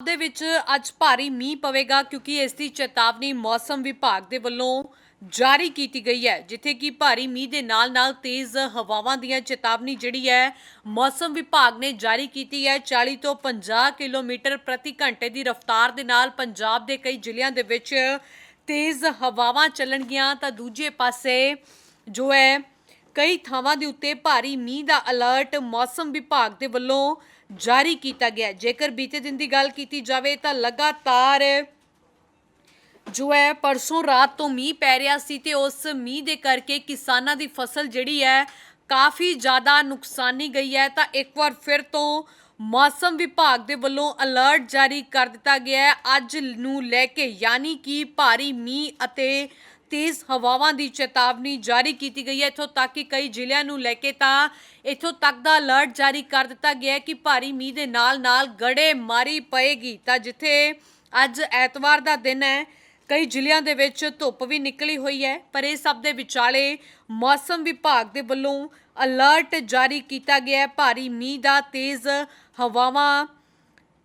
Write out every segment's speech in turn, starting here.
ਦੇ ਵਿੱਚ ਅੱਜ ਭਾਰੀ ਮੀਂਹ ਪਵੇਗਾ ਕਿਉਂਕਿ ਇਸ ਦੀ ਚੇਤਾਵਨੀ ਮੌਸਮ ਵਿਭਾਗ ਦੇ ਵੱਲੋਂ ਜਾਰੀ ਕੀਤੀ ਗਈ ਹੈ, ਜਿੱਥੇ ਕਿ ਭਾਰੀ ਮੀਂਹ ਦੇ ਨਾਲ-ਨਾਲ ਤੇਜ਼ ਹਵਾਵਾਂ ਦੀਆਂ ਚੇਤਾਵਨੀ ਜਿਹੜੀ ਹੈ, ਮੌਸਮ ਵਿਭਾਗ ਨੇ ਜਾਰੀ ਕੀਤੀ ਹੈ। 40 ਤੋਂ 50 ਕਿਲੋਮੀਟਰ ਪ੍ਰਤੀ ਘੰਟੇ ਦੀ ਰਫ਼ਤਾਰ ਦੇ ਨਾਲ ਪੰਜਾਬ ਦੇ ਕਈ ਜ਼ਿਲ੍ਹਿਆਂ ਦੇ ਵਿੱਚ ਤੇਜ਼ ਹਵਾਵਾਂ ਚੱਲਣਗੀਆਂ। ਤਾਂ ਦੂਜੇ ਪਾਸੇ ਜੋ ਹੈ ਕਈ ਥਾਵਾਂ ਦੇ ਉੱਤੇ ਭਾਰੀ ਮੀਂਹ ਦਾ ਅਲਰਟ ਮੌਸਮ ਵਿਭਾਗ ਦੇ ਵੱਲੋਂ ਜਾਰੀ ਕੀਤਾ ਗਿਆ। ਜੇਕਰ ਬੀਤੇ ਦਿਨ ਦੀ ਗੱਲ ਕੀਤੀ ਜਾਵੇ ਤਾਂ ਲਗਾਤਾਰ ਜੋ ਹੈ ਪਰਸੋਂ ਰਾਤ ਤੋਂ ਮੀਂਹ ਪੈ ਰਿਹਾ ਸੀ ਤੇ ਉਸ ਮੀਂਹ ਦੇ ਕਰਕੇ ਕਿਸਾਨਾਂ ਦੀ ਫਸਲ ਜਿਹੜੀ ਹੈ ਕਾਫੀ ਜ਼ਿਆਦਾ ਨੁਕਸਾਨੀ ਗਈ ਹੈ। ਤਾਂ ਇੱਕ ਵਾਰ ਫਿਰ ਤੋਂ ਮੌਸਮ ਵਿਭਾਗ ਦੇ ਵੱਲੋਂ ਅਲਰਟ ਜਾਰੀ ਕਰ ਦਿੱਤਾ ਗਿਆ ਹੈ। ਅੱਜ ਨੂੰ ਲੈ ਕੇ ਯਾਨੀ ਕਿ ਭਾਰੀ ਮੀਂਹ ਅਤੇ ਤੇਜ਼ ਹਵਾਵਾਂ ਦੀ ਚੇਤਾਵਨੀ ਜਾਰੀ ਕੀਤੀ ਗਈ ਹੈ ਇੱਥੋਂ ਤੱਕ ਕਿ ਕਈ ਜ਼ਿਲ੍ਹਿਆਂ ਨੂੰ ਲੈ ਕੇ ਤਾਂ ਇੱਥੋਂ ਤੱਕ ਦਾ ਅਲਰਟ ਜਾਰੀ ਕਰ ਦਿੱਤਾ ਗਿਆ ਹੈ ਕਿ ਭਾਰੀ ਮੀਂਹ ਦੇ ਨਾਲ-ਨਾਲ ਗੜੇ ਮਾਰੀ ਪਏਗੀ। ਤਾਂ ਜਿੱਥੇ ਅੱਜ ਐਤਵਾਰ ਦਾ ਦਿਨ ਹੈ, ਕਈ ਜ਼ਿਲ੍ਹਿਆਂ ਦੇ ਵਿੱਚ ਧੁੱਪ ਵੀ ਨਿਕਲੀ ਹੋਈ ਹੈ, ਪਰ ਇਹ ਸਭ ਦੇ ਵਿਚਾਲੇ ਮੌਸਮ ਵਿਭਾਗ ਦੇ ਵੱਲੋਂ ਅਲਰਟ ਜਾਰੀ ਕੀਤਾ ਗਿਆ ਹੈ। ਭਾਰੀ ਮੀਂਹ ਦਾ ਤੇਜ਼ ਹਵਾਵਾਂ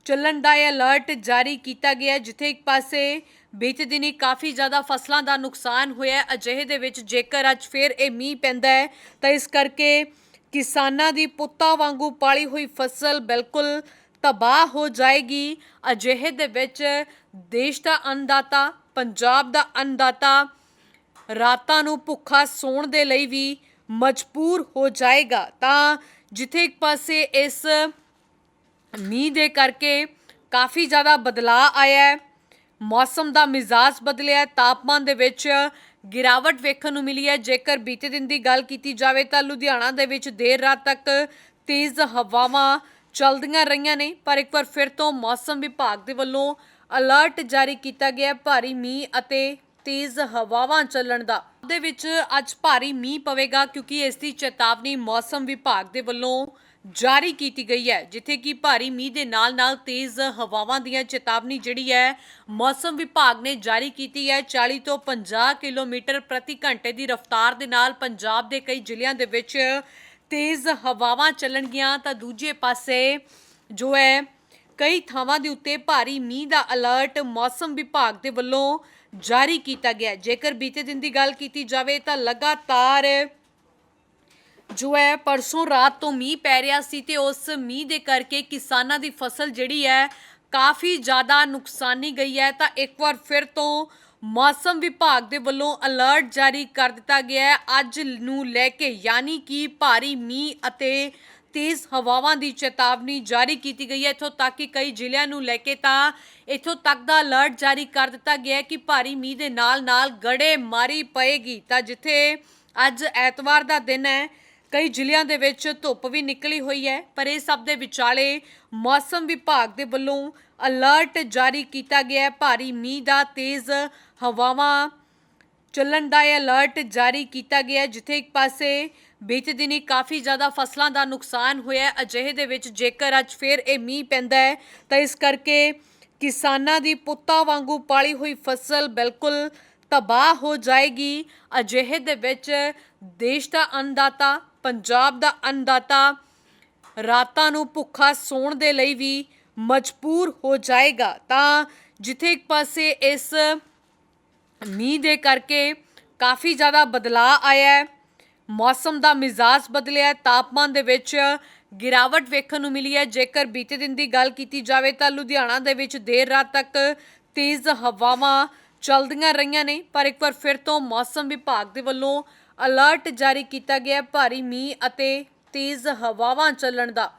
ਚੱਲਣ ਦਾ ਇਹ ਅਲਰਟ ਜਾਰੀ ਕੀਤਾ ਗਿਆ ਜਿੱਥੇ ਇੱਕ ਪਾਸੇ ਬੀਤੇ ਦਿਨੀ ਕਾਫੀ ਜ਼ਿਆਦਾ ਫਸਲਾਂ ਦਾ ਨੁਕਸਾਨ ਹੋਇਆ ਅਜਿਹੇ ਦੇ ਵਿੱਚ ਜੇਕਰ ਅੱਜ ਫੇਰ ਇਹ ਮੀਂਹ ਪੈਂਦਾ ਹੈ, ਤਾਂ ਇਸ ਕਰਕੇ ਕਿਸਾਨਾਂ ਦੀ ਪੁੱਤਾਂ ਵਾਂਗੂ ਪਾਲੀ ਹੋਈ ਫਸਲ ਬਿਲਕੁਲ ਤਬਾਹ ਹੋ ਜਾਏਗੀ। ਅਜਿਹੇ ਦੇ ਵਿੱਚ ਦੇਸ਼ ਦਾ ਅੰਨਦਾਤਾ, ਪੰਜਾਬ ਦਾ ਅੰਨਦਾਤਾ ਰਾਤਾਂ ਨੂੰ ਭੁੱਖਾ ਸੌਣ ਦੇ ਲਈ ਵੀ ਮਜਬੂਰ ਹੋ ਜਾਏਗਾ। ਤਾਂ ਜਿੱਥੇ ਇੱਕ ਪਾਸੇ ਇਸ ਮੀਂਹ ਦੇ ਕਰਕੇ ਕਾਫੀ ਜ਼ਿਆਦਾ ਬਦਲਾਅ ਆਇਆ ਹੈ। ਮੌਸਮ ਦਾ ਮਿਜ਼ਾਜ ਬਦਲਿਆ ਹੈ। ਤਾਪਮਾਨ ਦੇ ਵਿੱਚ ਗਿਰਾਵਟ ਵੇਖਣ ਨੂੰ ਮਿਲੀ ਹੈ। ਜੇਕਰ ਬੀਤੇ ਦਿਨ ਦੀ ਗੱਲ ਕੀਤੀ ਜਾਵੇ ਤਾਂ ਲੁਧਿਆਣਾ ਦੇ ਵਿੱਚ ਦੇਰ ਰਾਤ ਤੱਕ ਤੇਜ਼ ਹਵਾਵਾਂ ਚੱਲਦੀਆਂ ਰਹੀਆਂ ਨੇ। ਪਰ ਇੱਕ ਵਾਰ ਫਿਰ ਤੋਂ ਮੌਸਮ ਵਿਭਾਗ ਦੇ ਵੱਲੋਂ ਅਲਰਟ ਜਾਰੀ ਕੀਤਾ ਗਿਆ ਭਾਰੀ ਮੀਂਹ ਅਤੇ ਤੇਜ਼ ਹਵਾਵਾਂ ਚੱਲਣ ਦਾ। ਦੇ ਵਿੱਚ ਅੱਜ ਭਾਰੀ ਮੀਂਹ ਪਵੇਗਾ ਕਿਉਂਕਿ ਇਸ ਦੀ ਚੇਤਾਵਨੀ ਮੌਸਮ ਵਿਭਾਗ ਦੇ ਵੱਲੋਂ ਜਾਰੀ ਕੀਤੀ ਗਈ ਹੈ, ਜਿੱਥੇ ਕਿ ਭਾਰੀ ਮੀਂਹ ਦੇ ਨਾਲ-ਨਾਲ ਤੇਜ਼ ਹਵਾਵਾਂ ਦੀਆਂ ਚੇਤਾਵਨੀ ਜਿਹੜੀ ਹੈ, ਮੌਸਮ ਵਿਭਾਗ ਨੇ ਜਾਰੀ ਕੀਤੀ ਹੈ। 40 ਤੋਂ 50 ਕਿਲੋਮੀਟਰ ਪ੍ਰਤੀ ਘੰਟੇ ਦੀ ਰਫ਼ਤਾਰ ਦੇ ਨਾਲ ਪੰਜਾਬ ਦੇ ਕਈ ਜ਼ਿਲ੍ਹਿਆਂ ਦੇ ਵਿੱਚ ਤੇਜ਼ ਹਵਾਵਾਂ ਚੱਲਣਗੀਆਂ। ਤਾਂ ਦੂਜੇ ਪਾਸੇ ਜੋ ਹੈ, ਕਈ ਥਾਵਾਂ ਦੇ ਉੱਤੇ ਭਾਰੀ ਮੀਂਹ ਦਾ ਅਲਰਟ ਮੌਸਮ ਵਿਭਾਗ ਦੇ ਵੱਲੋਂ ਜਾਰੀ ਕੀਤਾ ਗਿਆ। ਜੇਕਰ ਬੀਤੇ ਦਿਨ ਦੀ ਗੱਲ ਕੀਤੀ ਜਾਵੇ ਤਾਂ ਲਗਾਤਾਰ ਜੋ ਹੈ ਪਰਸੋਂ ਰਾਤ ਤੋਂ ਮੀਂਹ ਪੈ ਰਿਹਾ ਸੀ ਤੇ ਉਸ ਮੀਂਹ ਦੇ ਕਰਕੇ ਕਿਸਾਨਾਂ ਦੀ ਫਸਲ ਜਿਹੜੀ ਹੈ ਕਾਫੀ ਜ਼ਿਆਦਾ ਨੁਕਸਾਨੀ ਗਈ ਹੈ। ਤਾਂ ਇੱਕ ਵਾਰ ਫਿਰ ਤੋਂ ਮੌਸਮ ਵਿਭਾਗ ਦੇ ਵੱਲੋਂ ਅਲਰਟ ਜਾਰੀ ਕਰ ਦਿੱਤਾ ਗਿਆ ਹੈ। ਅੱਜ ਨੂੰ ਲੈ ਕੇ ਯਾਨੀ ਕਿ ਭਾਰੀ ਮੀਂਹ ਅਤੇ ਤੇਜ਼ ਹਵਾਵਾਂ ਦੀ ਚੇਤਾਵਨੀ ਜਾਰੀ ਕੀਤੀ ਗਈ ਹੈ। ਇੱਥੋਂ ਤੱਕ ਕਿ ਕਈ ਜ਼ਿਲ੍ਹਿਆਂ ਨੂੰ ਲੈ ਕੇ ਤਾਂ ਇੱਥੋਂ ਤੱਕ ਦਾ ਅਲਰਟ ਜਾਰੀ ਕਰ ਦਿੱਤਾ ਗਿਆ ਹੈ ਕਿ ਭਾਰੀ ਮੀਂਹ ਦੇ ਨਾਲ-ਨਾਲ ਗੜੇ ਮਾਰੀ ਪਏਗੀ। ਤਾਂ ਜਿੱਥੇ ਅੱਜ ਐਤਵਾਰ ਦਾ ਦਿਨ ਹੈ ਕਈ ਜ਼ਿਲ੍ਹਿਆਂ ਦੇ ਵਿੱਚ ਧੁੱਪ ਵੀ ਨਿਕਲੀ ਹੋਈ ਹੈ, ਪਰ ਇਹ ਸਭ ਦੇ ਵਿਚਾਲੇ ਮੌਸਮ ਵਿਭਾਗ ਦੇ ਵੱਲੋਂ ਅਲਰਟ ਜਾਰੀ ਕੀਤਾ ਗਿਆ ਹੈ। ਭਾਰੀ ਮੀਂਹ ਦਾ ਤੇਜ਼ ਹਵਾਵਾਂ ਚੱਲਣ ਦਾ ਇਹ ਅਲਰਟ ਜਾਰੀ ਕੀਤਾ ਗਿਆ ਜਿੱਥੇ ਇੱਕ ਪਾਸੇ ਬੀਤੇ ਦਿਨੀ ਕਾਫੀ ਜ਼ਿਆਦਾ ਫਸਲਾਂ ਦਾ ਨੁਕਸਾਨ ਹੋਇਆ ਅਜਿਹੇ ਦੇ ਵਿੱਚ ਜੇਕਰ ਅੱਜ ਫੇਰ ਇਹ ਮੀਂਹ ਪੈਂਦਾ ਹੈ, ਤਾਂ ਇਸ ਕਰਕੇ ਕਿਸਾਨਾਂ ਦੀ ਪੁੱਤਾਂ ਵਾਂਗੂ ਪਾਲੀ ਹੋਈ ਫਸਲ ਬਿਲਕੁਲ ਤਬਾਹ ਹੋ ਜਾਏਗੀ। ਅਜਿਹੇ ਦੇ ਵਿੱਚ ਦੇਸ਼ ਦਾ ਅੰਨਦਾਤਾ ਪੰਜਾਬ ਦਾ ਅੰਨਦਾਤਾ ਰਾਤਾਂ ਨੂੰ ਭੁੱਖਾ ਸੌਣ ਦੇ ਲਈ ਵੀ ਮਜਬੂਰ ਹੋ ਜਾਏਗਾ। ਤਾਂ ਜਿੱਥੇ ਇੱਕ ਪਾਸੇ ਇਸ ਮੀਂਹ ਦੇ ਕਰਕੇ ਕਾਫੀ ਜ਼ਿਆਦਾ ਬਦਲਾਅ ਆਇਆ ਹੈ, ਮੌਸਮ ਦਾ ਮਿਜ਼ਾਜ ਬਦਲਿਆ ਤਾਪਮਾਨ ਦੇ ਵਿੱਚ ਗਿਰਾਵਟ ਵੇਖਣ ਨੂੰ ਮਿਲੀ ਹੈ। ਜੇਕਰ ਬੀਤੇ ਦਿਨ ਦੀ ਗੱਲ ਕੀਤੀ ਜਾਵੇ ਤਾਂ ਲੁਧਿਆਣਾ ਦੇ ਵਿੱਚ ਦੇਰ ਰਾਤ ਤੱਕ ਤੇਜ਼ ਹਵਾਵਾਂ ਚੱਲਦੀਆਂ ਰਹੀਆਂ ਨੇ, ਪਰ ਇੱਕ ਵਾਰ ਫਿਰ ਤੋਂ ਮੌਸਮ ਵਿਭਾਗ ਦੇ ਵੱਲੋਂ ਅਲਰਟ ਜਾਰੀ ਕੀਤਾ ਗਿਆ ਭਾਰੀ ਮੀਂਹ ਅਤੇ ਤੇਜ਼ ਹਵਾਵਾਂ ਚੱਲਣ ਦਾ।